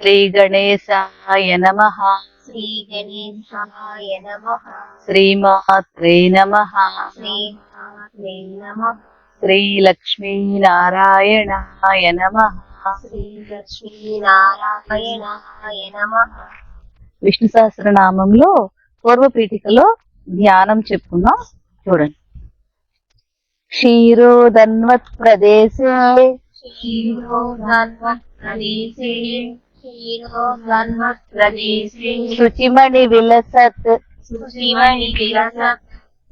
శ్రీ గణేశాయ నమ. శ్రీ గణేశాయ నమః. శ్రీమాత్రే నమ. శ్రీ మాత్రే నమః. శ్రీ లక్ష్మీనారాయణాయ నమ. శ్రీ లక్ష్మీనారాయణాయ నమః. విష్ణు సహస్రనామంలో పూర్వపీఠికలో ధ్యానం చెప్పుకుందాం చూడండి. క్షీరోదన్వత్ ప్రదేశే క్షీరోధన్వత్ప్రదేశే క్షీరోధన్వత్ప్రదేశే శుచిమణి విలసత్ శుచిమణి విరసత్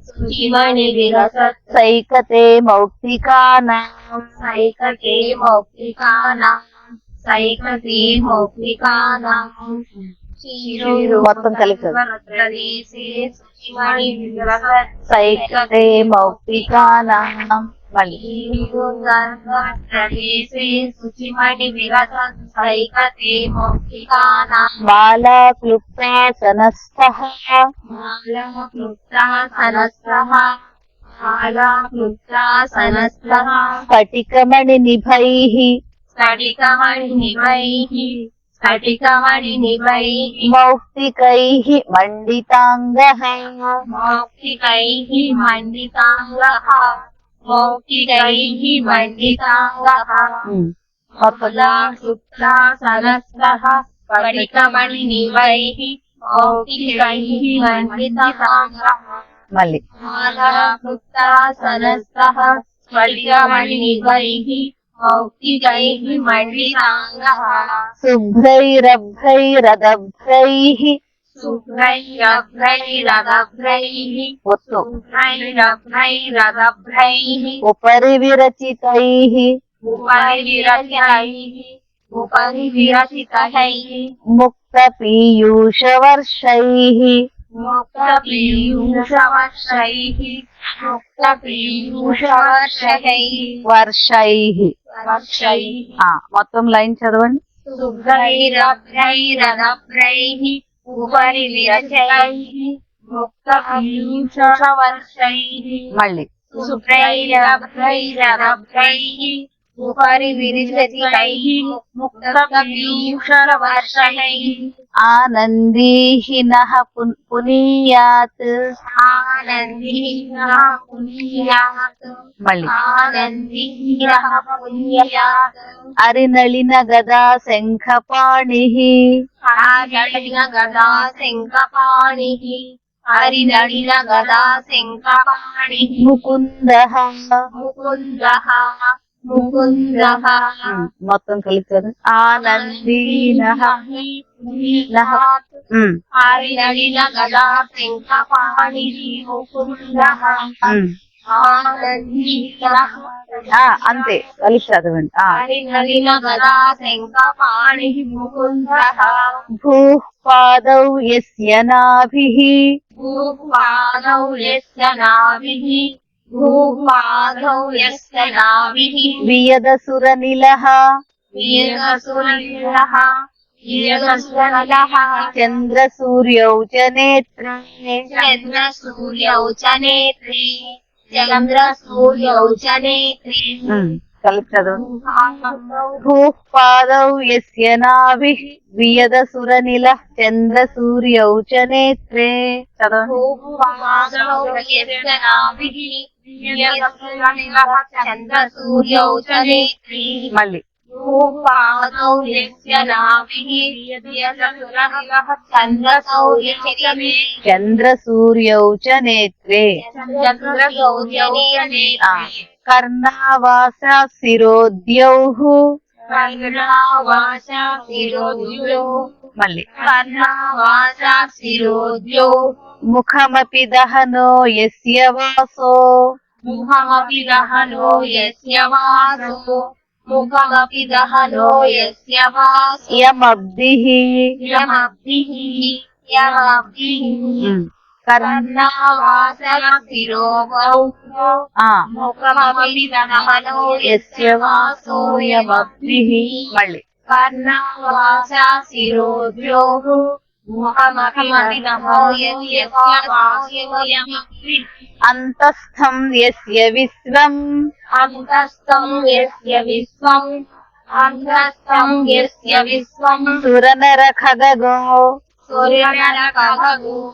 శుచిమణి విరసత్ సైకతే మౌక్తికానాం మొత్తం కలిసి సైక్రే స్ఫటికమణి నిభై. స్ఫటికమణి నిభై. स्फटिकमणिनिवैः मौक्तिकैः मण्डिताङ्गः। मौक्तिकैः मण्डिताङ्गः। मौक्तिकैः मण्डिताङ्गः। हम्म। कपुला सुप्ता सरस्तः स्फटिकमणिनिवैः मौक्तिकैः मण्डिताङ्गः। मल्लि माला सुप्ता सरस्तः शुभ्रैरभ्रैरदभ्रैः शुभ्रैरभ्रैरदभ्रैः शुभ्रैरभ्रैरदभ्रैः उपरि विरचितैः उपरि विरचितैः उपरि विरचितैः मुक्तपीयूषवर्षैः। పీయూషవర్షైః ముక్తపీయూషవర్షైः ముక్తపీయూషవర్షైः వర్షైః వర్షైः ఆ, మొత్తం లైన్ చదవండి శుభ్రైరభ్రైరదభ్రైः ఉపరి విరచైः ముక్తపీయూషవర్షైः మళ్ళీ శుభ్రైరభ్రైరదభ్రైः ఉపరి విరచితైः ముక్తపీయూషవర్షైः ఆనందీః నః పున్- పునీయాత్ ఆనందీనః పునీయాత్ మళ్ళీ ఆనందీనః పునీయాత్ అరినళిన గదా శంఖపాణిః హరినళిన గదా శంఖపాణిః హరినళిన గదా శంఖపాణిః ముకుందః ముకుందః ముకుందః ఉమ్, మొత్తం కలిపి చదవండి ఆనందీనః నః ఉమ్, హరినళిన గదా శంఖపాణిః ముకుందః ఉమ్. ఆనందీనః ఆ, అంతే కలిపి చదవండి ఆ హరినళిన గదా శంఖపాణిః ముకుందః భూః పాదౌ యస్య నాభిః భూపాదౌ యస్య నాభిः భూపాదౌ యస్య నాభిः వియదసురనిలః వీరసురనిలः వీరసురనిలः చంద్రసూర్యౌ చ నేత్రే చంద్రసూర్యౌ చ నేత్రే చంద్రసూర్యౌ చ నేత్రే ఉమ్, కలిపి చదవండి భూః పాదౌ యస్య నాభిః వియదసురనిలః చంద్రసూర్యౌ చ నేత్రే చదవండి భూపాదౌ మళ్ళీ చంద్ర సూర్యౌ చ నేత్రే కర్ణావాస శిరోద్యౌ మళ్ళీ. కర్ణావాస శిరోద్యో ముఖమపి దహనో యస్య వాసో. ముఖమపి దహనో యస్య వాసో. ముఖమపి దహనో యస్య వాసో. యమబ్దిః యమబ్ధిః యమబ్ధిః అంతస్థం యస్య విశ్వం. అంతస్థం యస్య విశ్వం. అంతస్థం యస్య విశ్వం. సురనర ఖగో సురనర ఖగో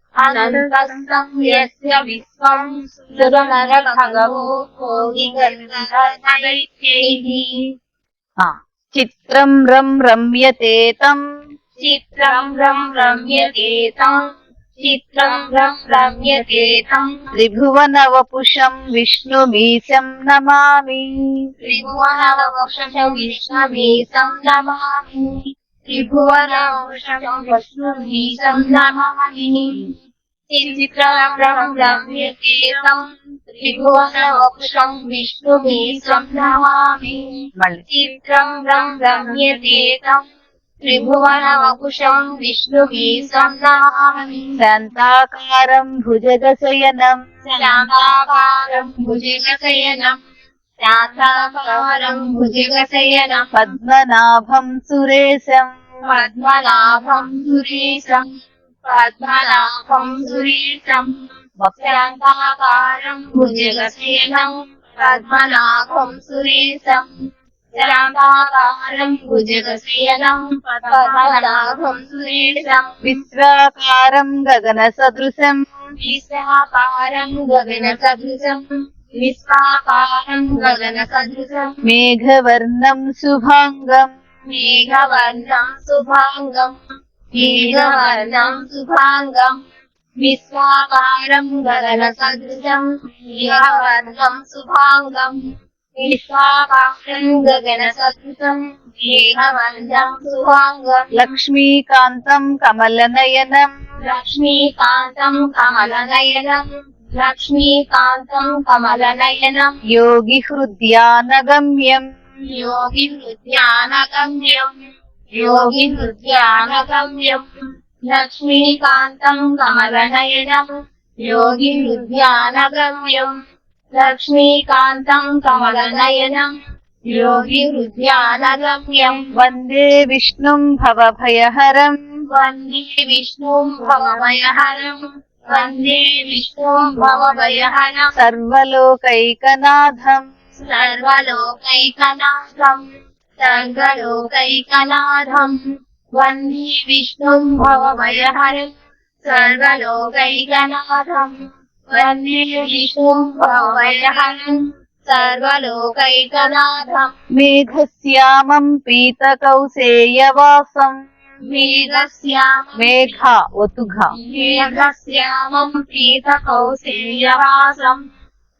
अनन्तस्तम् यस्य विश्वम् सुरमरखगवो चित्रं रं रम्यते तम् चित्रं रं रम्यते तम् चित्रं रं रम्यते तम् त्रिभुवनवपुषं विष्णुमीशं नमामि। त्रिभुवनवपुषं विष्णुमीशं नमामि। त्रिभुवनवपुषं विष्णुमीशं नमामि। త్రిభువనవక్షం విష్ణుమీశం నమామి చిత్రం రం రమ్యతేతం త్రిభువనవక్షం విష్ణుమీశం నమామి మళ్ళీ చిత్రం రం రమ్యతేతం త్రిభువనవకుశం విష్ణుమీశం నమామి శాంతాకారం భుజగశయనం శాంతాకారం భుజగశయనం पद्मनाभम् सुरेशम् भक्तान्ताकारम् भुजगसेनम् पद्मनाभम् सुरेशम् जरान्ताकारम् भुजगसेनम् पद्मनाभम् सुरेशम् विश्वाकारम् गगनसदृशम् विश्वाकारम् गगनसदृशम् विश्वाकारम् मेघवर्णम् शुभाङ्गम् मेघवर्णम् शुभाङ्गम् గగన సదృశం విశ్వాకారం గగన సదృశం మేఘవర్ణం శుభాంగం మేఘవర్ణం శుభాంగం మేఘవర్ణం శుభాంగం విశ్వాకారం గగన సదృశం మేఘవర్ణం శుభాంగం విశ్వాకారం గగన योगिहृद्यानगम्यम् लक्ष्मीकान्तम् कमलनयनम् योगिहृद्यानगम्यम् लक्ष्मीकान्तम् कमलनयनम् योगिहृद्यानगम्यम् वंदे विष्णुम् भवभयहरम् वंदे विष्णुम् भवभयहरम् वंदे विष्णुम् भवभयहरम् सर्वलोकैकनाथम् सर्वलोकैकनाथम् सर्वलोकैकनाथम्। वंदे विष्णुम् भवभयहरम् सर्वलोकैकनाथम्। वंदे विष्णुम् भवभयहरम् सर्वलोकैकनाथम्। मेघस्यामम् पीतकौसेयवासम्। मेघस्याम मेघा वतुघा। मेघस्यामम् पीतकौसेयवासम्।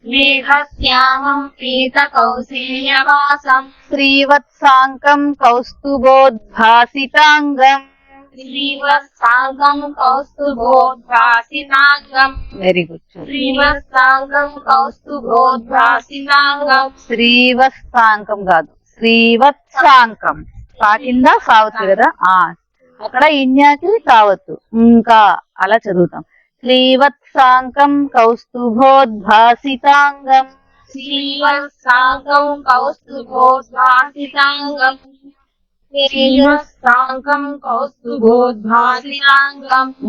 ీతకౌశల్యవాసం శ్రీవత్సాంగం కౌస్తుభోద్భాసింగం శ్రీవత్సాంగం కౌస్తుభోద్భాసింగం వెరీ గుడ్ శ్రీవత్సాంగం కౌస్తుభోద్భాసింగం శ్రీవత్సాంగం కాదు శ్రీవత్సాంగం. కాకిందా కావచ్చు కదా? అక్కడ ఇన్యాకి కావచ్చు ఇంకా అలా చదువుతాం. శ్రీవత్సాంకం కౌస్తుభోద్భాసితాంగం శ్రీవత్సాంకం కౌస్తుభోద్భాసితాంగం శ్రీవత్సాంకం కౌస్తుభోద్భాసితాంగం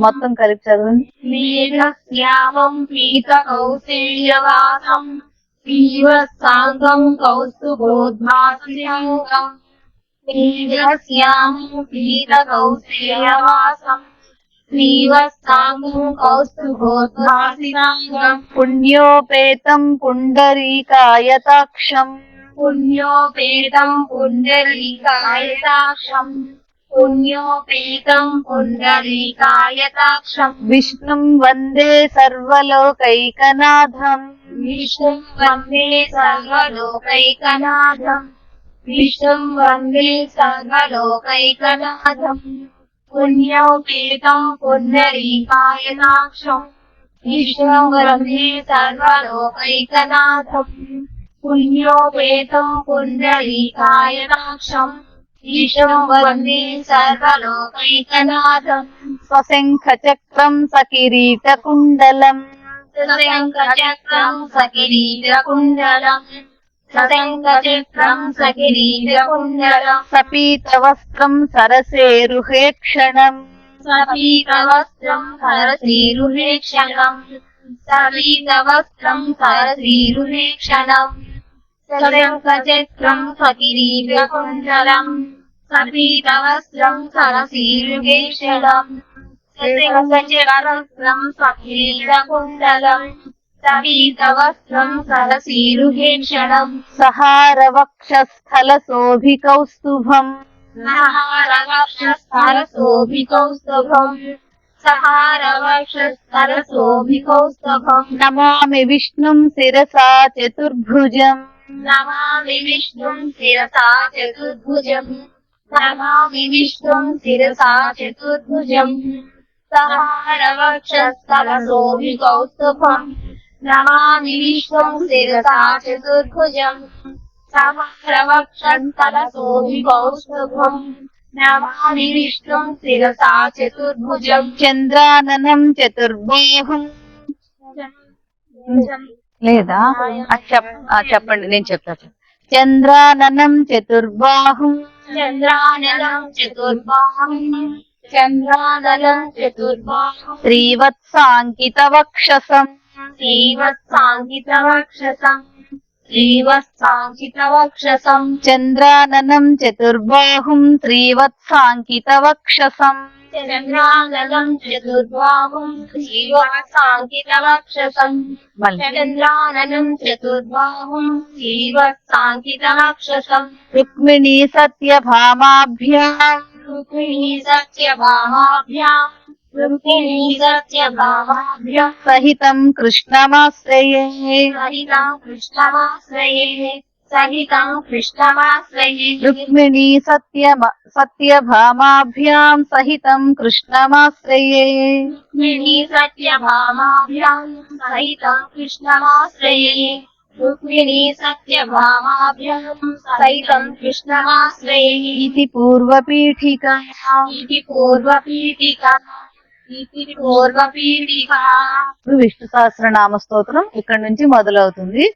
మొత్తం కలిపి చదవండి. నీలశ్యామం పీత కౌశల్యవాసం శ్రీవత్సాంకం కౌస్తుభోద్భాసితాంగం నీలశ్యామం పీత పుణ్యోపేతం పుండరీకాయతాక్షం పుణ్యోపేతం పుండరీకాయతాక్షం పుణ్యోపేతం పుండరీకాయతాక్షం విష్ణుం వందే సర్వలోకైకనాథం విష్ణుం వందే సర్వలోకైకనాథం విష్ణుం వందే సర్వలోకైకనాథం पुण्योपेतम् पुण्डरीकाय नाक्षम् विष्णुवरमे सर्वलोकैकनाथम् पुण्योपेतम् पुण्डरीकाय नाक्षम् स्वशङ्खचक्रम् सकिरीटकुण्डलम् स्वशङ्खचक्रम् सकिरीटकुण्डलम् सशङ्कचित्रम् सकिरीटकुण्डलम् सपीतवस्त्रम् सरसेरुहेक्षणम्। सपीतवस्त्रम् सरसीरुहेक्षणम्। सपीतवस्त्रम् सरसीरुहेक्षणम्। सशङ्कचित्रम् सकिरीटकुण्डलम् सपीतवस्त्रम् सरसीरुहेक्षणम्। सशङ्कचिरवस्त्रम् सकिरीटकुण्डलम् सवीतवस्त्रम् सरसीरुहेक्षणम् सहारवक्षस्थलशोभिकौस्तुभम्। सहारवक्षस्थलशोभिकौस्तुभम्। सहारवक्षस्थलशोभिकौस्तुभम्। नमामि विष्णुम् शिरसा चतुर्भुजम्। नमामि विष्णुम् शिरसा चतुर्भुजम्। नमामि विष्णुम् शिरसा चतुर्भुजम्। सहारवक्षस्थलशोभिकौस्तुभम्। नमामि विष्णुम् शिरसा चतुर्भुजम् सहारवक्षस्थलसोऽभिकौस्तभम् नमामि विष्णुम् शिरसा चतुर्भुजम् చంద్రాననం చతుర్బాహుం లేదా అది చెప్- ఆ, చెప్పండి నేను చెప్తా చెప్పు. చంద్రాననం చతుర్బాహుం चन्द्रानलम् चतुर्बाहुम् चन्द्रानलम् चतुर्बाहुम् శ్రీవత్సాంకిత వక్షసం श्रीवत्साङ्कितवक्षसम्। श्रीवत्साङ्कितवक्षसम्। चन्द्राननम् चतुर्बाहुम् श्रीवत्साङ्कितवक्षसम्। चन्द्रानलम् चतुर्बाहुम् श्रीवत्साङ्कितवक्षसम्। चन्द्राननम् चतुर्बाहुम् श्रीवत्साङ्कितवक्षसम्। रुक्मिणी सत्यभामाभ्याम्। रुक्मिणी सत्यभामाभ्याम्। सहितम् कृष्णमाश्रये। सहितम् कृष्णमाश्रये। रुक्मिणी सत्य सत्यभामाभ्याम् सहितम् कृष्णमाश्रये। रुक्मिणी सत्यभामाभ्याम् सहितम् कृष्णमाश्रये। रुक्मिणी सत्यभामाभ्याम् सहितम् कृष्णमाश्रये। इति पूर्वपीठिका। इति पूर्वपीठिका। విష్ణు సహస్రనామ స్తోత్రం ఇక్కడ నుంచి మొదలవుతుంది.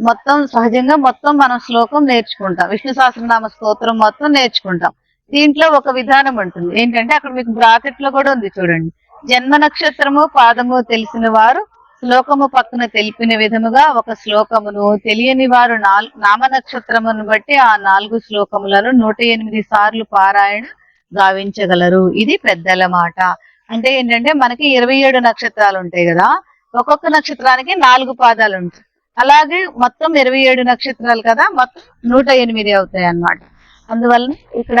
మొత్తం సహజంగా మొత్తం మనం శ్లోకం నేర్చుకుంటాం. విష్ణు సహస్రనామ స్తోత్రం మొత్తం నేర్చుకుంటాం. దీంట్లో ఒక విధానం ఉంటుంది. ఏంటంటే అక్కడ మీకు బ్రాకెట్లో కూడా ఉంది చూడండి. జన్మ నక్షత్రము పాదము తెలిసిన వారు శ్లోకము పక్కన తెలిపిన విధముగా ఒక శ్లోకమును తెలియని వారు నాల్- నామ నక్షత్రమును బట్టి ఆ నాలుగు శ్లోకములను నూట ఎనిమిది సార్లు పారాయణ గావించగలరు. ఇది పెద్దల మాట. అంటే ఏంటంటే మనకి ఇరవై ఏడు నక్షత్రాలు ఉంటాయి కదా ఒక్కొక్క నక్షత్రానికి నాలుగు పాదాలు ఉంటాయి. అలాగే మొత్తం ఇరవై ఏడు నక్షత్రాలు కదా మొత్తం నూట ఎనిమిది అవుతాయి అన్నమాట. అందువల్ల ఇక్కడ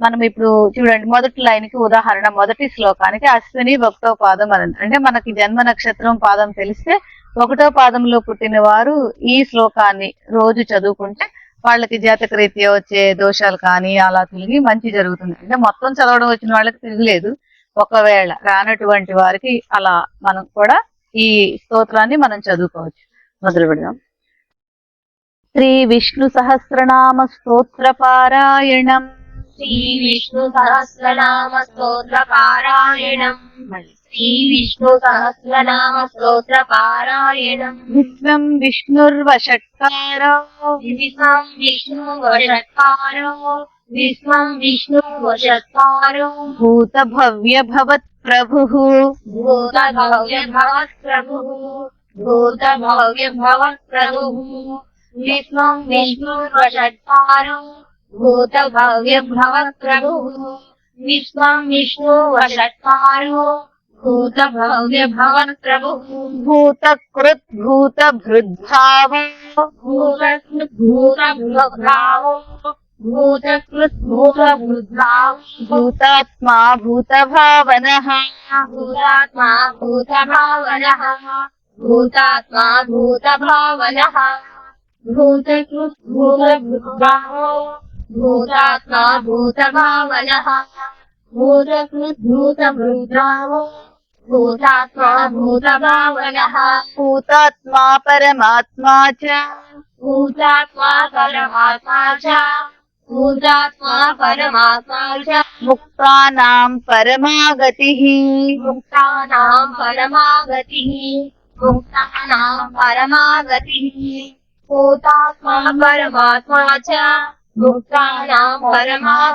మనం ఇప్పుడు చూడండి మొదటి లైన్కి ఉదాహరణ మొదటి శ్లోకానికి అశ్విని ఒకటో పాదం అని అంటే మనకి జన్మ నక్షత్రం పాదం తెలిస్తే ఒకటో పాదంలో పుట్టిన వారు ఈ శ్లోకాన్ని రోజు చదువుకుంటే వాళ్ళకి జాతకరీత్యా వచ్చే దోషాలు కానీ అలా తిరిగి మంచి జరుగుతుంది. అంటే మొత్తం చదవడం వచ్చిన వాళ్ళకి తిరగలేదు ఒకవేళ రానటువంటి వారికి అలా మనం కూడా ఈ స్తోత్రాన్ని మనం చదువుకోవచ్చు. మొదలు పెడదాం. శ్రీ విష్ణు సహస్రనామ స్తోత్ర పారాయణం. శ్రీ విష్ణు సహస్రనామ స్తోత్ర పారాయణం. శ్రీ విష్ణు సహస్రనామ స్తోత్ర పారాయణం. విశ్వం విష్ణుర్వషట్కారో విశ్వం విష్ణుర్వషట్కారో विश्वम् विष्णुवशत्वारो भूतभव्यभवत्प्रभुः। भूतभव्यभवत्प्रभुः। भूतभव्यभवत्प्रभुः। विश्वम् विष्णुर्वषट्पारो भूतभव्यभवत्प्रभुः। विश्वम् भृद्भाव भूतभव्यभवत्प्रभुः। भूत भूतकृद्भूतभृद्भावो भूतात्मा भूतभावनः। भूतात्मा भूतभावनः। भूतात्मा भूतभावनः। भूतकृत् भूतभृद्भावो भूतात्मा भूतभावनः। भूतकृत् भूतभृद्भावो भूतात्मा भूतभावनः। भूतात्मा परमात्मा च। भूतात्मा परमात्मा च। भूतात्मा परमात्मा मुक्ता परमागतिः। मुक्तानां मुक्ता मुक्तानां परमागतिः। भूतात्मा परमात्मा च। मुक्तानां परमात्मा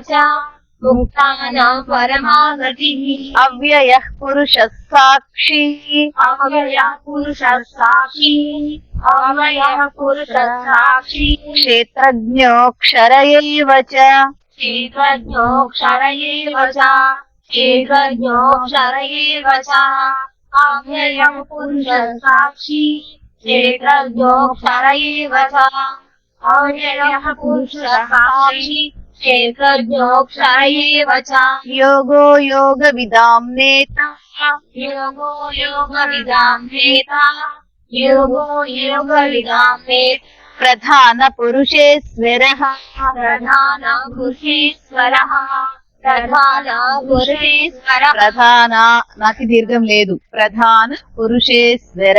च। मुक्तानां परमागतिः अव्ययः पुरुषः साक्षी। अव्यय पुरुष साक्षी। अव्ययः पुरुषः साक्षी। क्षेत्र एव क्षेत्र क्षेत्रज्ञोऽक्षर एव च। क्षेत्रज्ञोऽक्षर साक्षी। क्षेत्र क्षर च। अव्ययः पुरुषः साक्षी। क्षेत्रज्ञोऽक्षर एव च యోగో యోగ విదాం నేత योगो योगविदां नेता योगो योगविदां नेता ప్రధాన పురుషేశ్వర प्रधान पुरुषेश्वरः प्रधान पुरुषेश्वरः ప్రధాన నాకు దీర్ఘం లేదు ప్రధాన పురుషేశ్వర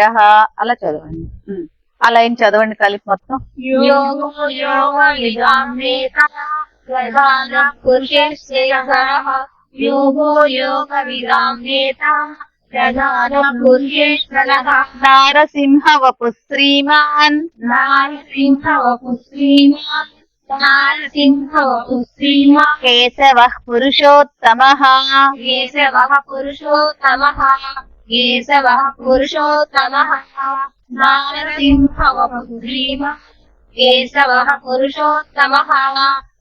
అలా చదవండి ఉమ్. అలా ఏం చదవండి కలిపి మొత్తం योगो योगविदां नेता प्रधानः पुरुषश्रेयसरः योगो योगविदाम् नेता नारसिंह वपुः श्रीमान् नारसिंह वपुः श्रीमान् नारसिंह वपुः श्रीमान् केशवः पुरुषोत्तमः केशवः पुरुषोत्तमः केशवः पुरुषोत्तमः नारसिंह वपुः श्रीमान् केशवः पुरुषोत्तमः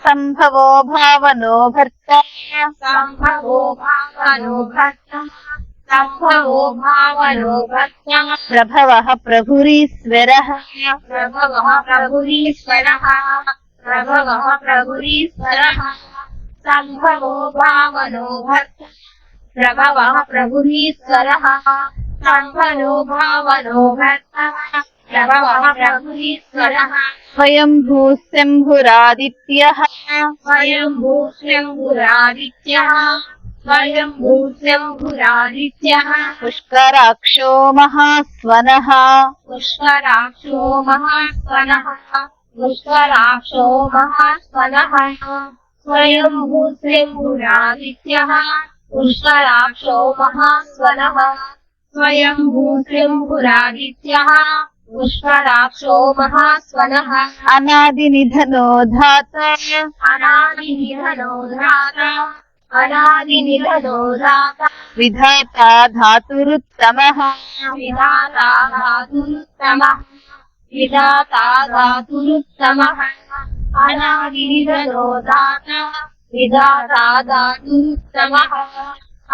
संभवो भावनो भर्ता। सम्भवो भावनो भर्ता। भावनो प्रभवः प्रभुरीश्वरः। प्रभवः प्रभुरीश्वरः। प्रभवः प्रभुरीश्वरः। संभवो भावनो भर्ता। प्रभव प्रभुरीश्वरः सम्भनो भावनो भर्तः प्रभवः स्वयं स्वयम्भूः शम्भुरादित्यः स्वयम्भूः शम्भुरादित्यः स्वयम्भूशम्भुरादित्यः पुष्कराक्षो महास्वन। पुष्कराक्षो महास्वन। पुष्कराक्षो पुष्कराक्षो महास्वनः। स्वयम्भूत्रिम्भुरादित्यः पुष्कराक्षो महास्वनः। अनादिनिधनो धात। अनादिनिधनो धात। अनादिनिधनो धात। विधाता धातुरुत्तमः। विधाता धातुरुत्तमः। विधाता धातुरुत्तमः। अनादिनिधनो विधाता दातुरुत्तमः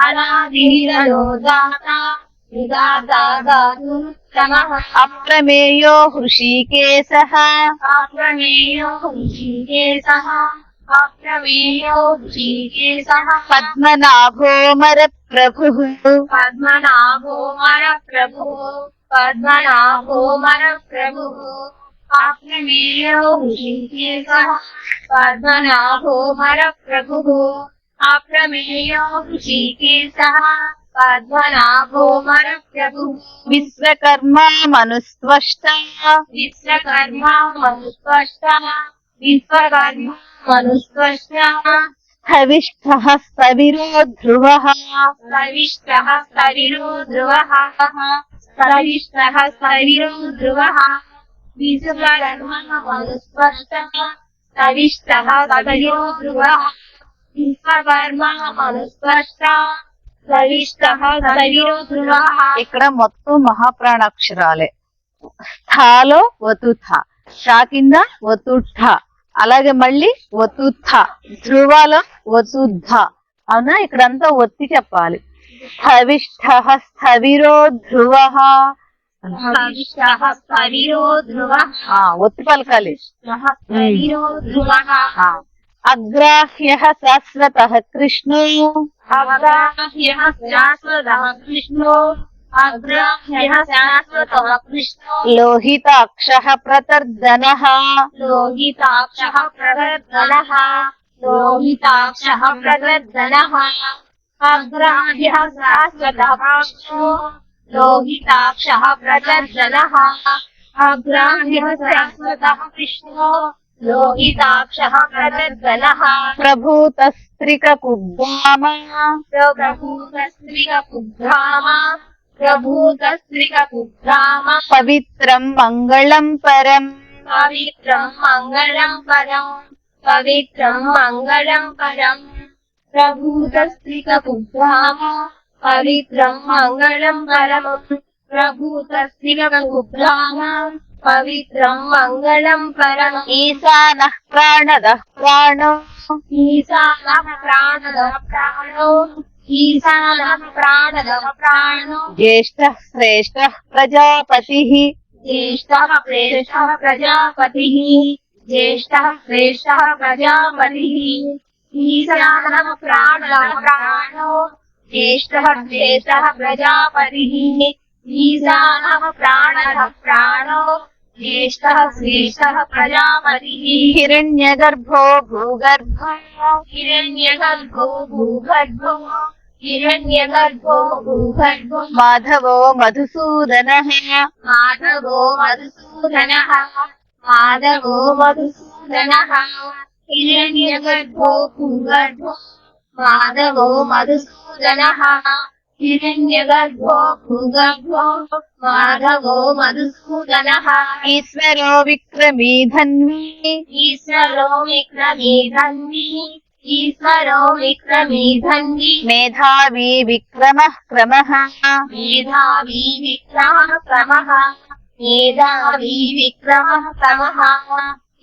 अनादिनिरयो दाता विधाता दातुरुत्तमः अप्रमेयो हृषिकेशः। अप्रमेयो हृषिकेशः। अप्रमेयो हृषिकेशः। पद्मनाभोमरप्रभुः पद्मनाभोमरप्रभुः पद्मनाभोमरप्रभुः आत्मनेयो हृषिकेशः पद्मनाभो प्रभु आप्रमेयो हृषिकेशः पद्मनाभो प्रभु विश्वकर्मा मनुस्त्वष्टा। विश्वकर्मा मनुस्त्वष्टा। विश्वकर्मा मनुस्त्वष्टा। हविष्ठ सविरो ध्रुव। हविष्ठ सविरो ध्रुव। हविष्ठ सविरो ध्रुव। विश्वकर्मः मनुस्पष्टः सविष्टः सविरो ध्रुवः विश्वकर्मा मनुस्पष्टः सविष्टः सविरो ध्रुवः ఇక్కడ మొత్తం మహాప్రాణాక్షరాలే స్థాలో వతుథ షా కింద వతుఠ అలాగే మళ్ళీ వతుథ ధ్రువాలో వతుద్ధ అవునా ఇక్కడంతా ఒత్తి చెప్పాలి స్థవిష్ఠ స్థవిరో ధ్రువ भविष्यः परिरो ध्रुवः उत्पलकले परिरो ध्रुवः अग्राह्यः शाश्वतः कृष्णो. अग्राह्यः शाश्वतः कृष्णो. अग्राह्यः लोहिताक्षः प्रतर्दनः. लोहिताक्षः प्रतर्दनः. लोहिताक्षः प्रचर्जनः अग्राह्यः शाश्वतः विष्णो। लोहिताक्षः प्रचर्जनः प्रभूतस्त्रिककुब्धाम। प्रभूतस्त्रिककुब्धाम। प्रभूतस्त्रिककुब्धाम। पवित्रम् मङ्गलम् परम्। पवित्रम् मङ्गलम् परम्। पवित्रम् मङ्गलम् परम्। పవిత్రం మంగళం పరమం ప్రభూత పవిత్రం మంగళం పరమం. ఈశాన ప్రాణద ప్రాణ. ఈశాన ప్రాణద ప్రాణ. ఈశాన ప్రాణద ప్రాణ. జ్యేష్ఠः శ్రేష్ఠः ప్రజాపతి. జ్యేష్ఠः శ్రేష్ఠः ప్రజాపతి. జ్యేష్ఠः శ్రేష్ఠः ప్రజాపతి. ఈశాన ప్రాణదः ప్రాణ. ज्येष्ठः श्रेष्ठः प्रजापतिः। ईशानः प्राणः प्राणो। ज्येष्ठः श्रेष्ठः प्रजापतिः। हिरण्यगर्भो भूगर्भो। हिरण्यगर्भो भूगर्भो। हिरण्यगर्भो भूगर्भो। माधवो मधुसूदनः। माधवो मधुसूदनः। माधवो मधुसूदनः। हिरण्यगर्भो भूगर्भो। మాధవో మధుసూదనః హిరణ్యగర్భో భూగర్భో మాధవో మధుసూదనః ఈశ్వరో విక్రమీ ధన్వీ ఈశ్వరో విక్రమీ ధన్వి ఈశ్వరో విక్రమీ ధన్వి మేధావి విక్రమ క్రమ మేధావి విక్రమः క్రమः మేధావి విక్రమः క్రమः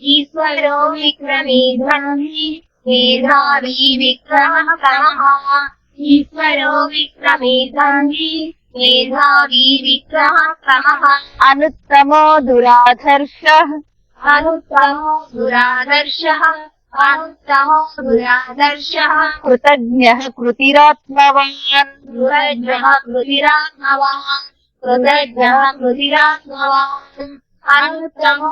ఈశ్వరో విక్రమీ ధన్వి मेधावी विक्रम क्रमः ईश्वरो विक्रमेधाङ्गी मेधावी विक्रम क्रमः अनुत्तमो दुराधर्षः अनुत्तमो दुरादर्शः। अनुत्तमो दुरादर्शः। कृतज्ञः कृतिरात्मवान्। कृतज्ञ कृतिरात्मवान्। कृतज्ञः कृतिरात्मवान्। अनुत्तमो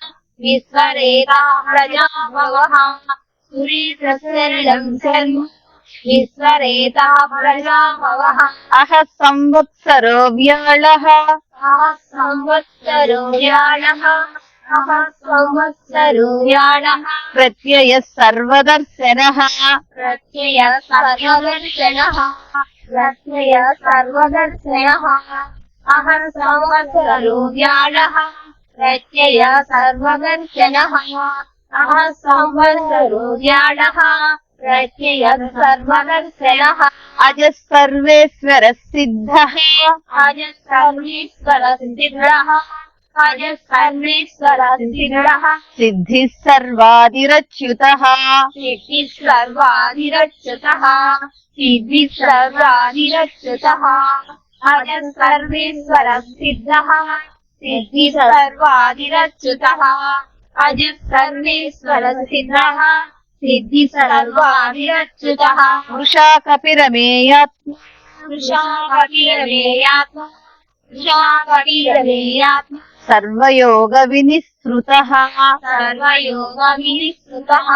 विश्वरेता प्रजा भवः। सुरेतसरलं सर्व विश्वरेता प्रजा भवः। अह संवत्सरो व्यालः। संवत्सरो व्यालः। सर्वदर्शनः। सर्वदर्शनः। सर्वदर्शनः। अहं संवत्सरो प्रत्यय सर्वगर्जनः। अः संवत्सरोजाडः प्रत्ययः सर्वगर्जनः। अजः सर्वेश्वरः सिद्धः। अजः सर्वेश्वरः सिद्धि। अजः सर्वेश्वरः सिद्धः। सिद्धिः सर्वादिरच्युतः सिद्धिः सर्वादिरच्युतः सिद्धिः। सिद्धि सर्वादिरच्युतः अजित् सर्वेश्वरसिद्धः। सिद्धि सर्वादिरच्युतः वृषा कपिरमेयात्मा वृषा कपिरमेयात्मा वृषा कपिरमेयात्मा सर्वयोगविनिःसृतः। सर्वयोगविनिःसृतः।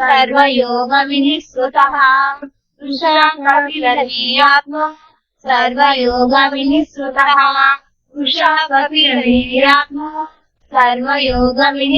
सर्वयोगविनिःसृतः। वृषा कपिरमेयात्मा सर्वयोगविनिःसृतः। उषापि रविरात्मा कर्मयोगमिः